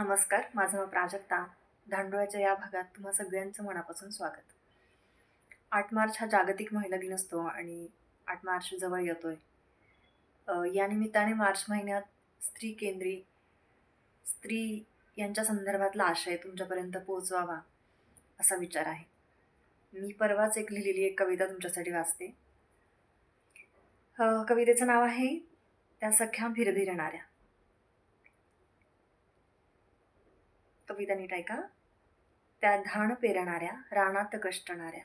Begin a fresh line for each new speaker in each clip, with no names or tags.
नमस्कार माझं नाव प्राजक्ता. धांडोळ्याच्या या भागात तुम्हा सगळ्यांचं मनापासून स्वागत. आठ मार्च हा जागतिक महिला दिन असतो आणि आठ मार्च जवळ येतो आहे या निमित्ताने मार्च महिन्यात स्त्री केंद्री स्त्री यांच्या संदर्भातला आशय तुमच्यापर्यंत पोहोचवावा असा विचार आहे. मी परवाच एक लिहिलेली एक कविता तुमच्यासाठी वाचते. कवितेचं नाव आहे त्या सख्या भिरभिरणाऱ्या. कविता नीट ऐका त्या धाण पेरणाऱ्या रानात कष्टणाऱ्या.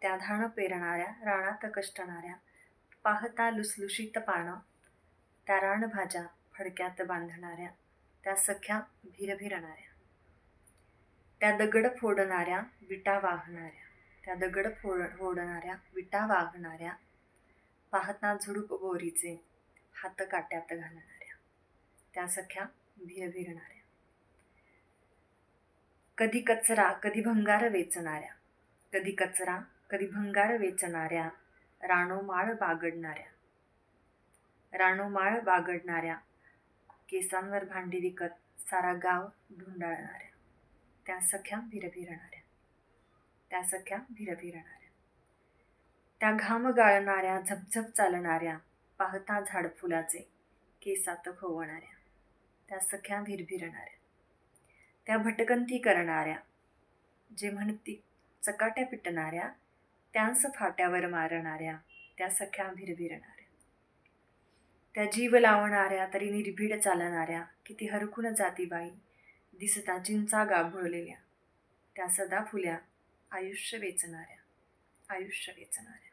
त्या धाण पेरणाऱ्या रानात कष्टणाऱ्या. पाहता लुसलुशीत पानं त्या रानभाज्या फडक्यात बांधणाऱ्या. त्या सख्या भिरभिरणाऱ्या. त्या दगड फोडणाऱ्या विटा वाहणाऱ्या. त्या दगड फोड फोडणाऱ्या विटा वाहणाऱ्या. पाहता झुडूप बोरीचे हात काट्यात घालणाऱ्या. त्या सख्या भिरभिरणाऱ्या. कधी कचरा कधी भंगार वेचणाऱ्या. कधी कचरा कधी भंगार वेचणाऱ्या. राणोमाळ बागडणाऱ्या. राणोमाळ बागडणाऱ्या. केसांवर भांडी विकत सारा गाव ढुंडाळणाऱ्या त्या सख्या भिरभिरणाऱ्या. त्या सख्या भिरभिरणाऱ्या. त्या घाम गाळणाऱ्या झपझप चालणाऱ्या पाहता झाडफुलाचे केसात खोवणाऱ्या. त्या सख्या भिरभिरणाऱ्या. त्या भटकंती करणाऱ्या जे म्हणती चकाट्या पिटणाऱ्या त्यांस फाट्यावर मारणाऱ्या त्या सख्या भिरभिरणाऱ्या. त्या जीव लावणाऱ्या तरी निर्भीड चालणाऱ्या किती हरखून जाती बाई दिसता चिंचा गाभुळलेल्या त्या सदा फुल्या आयुष्य वेचणाऱ्या आयुष्य वेचणाऱ्या.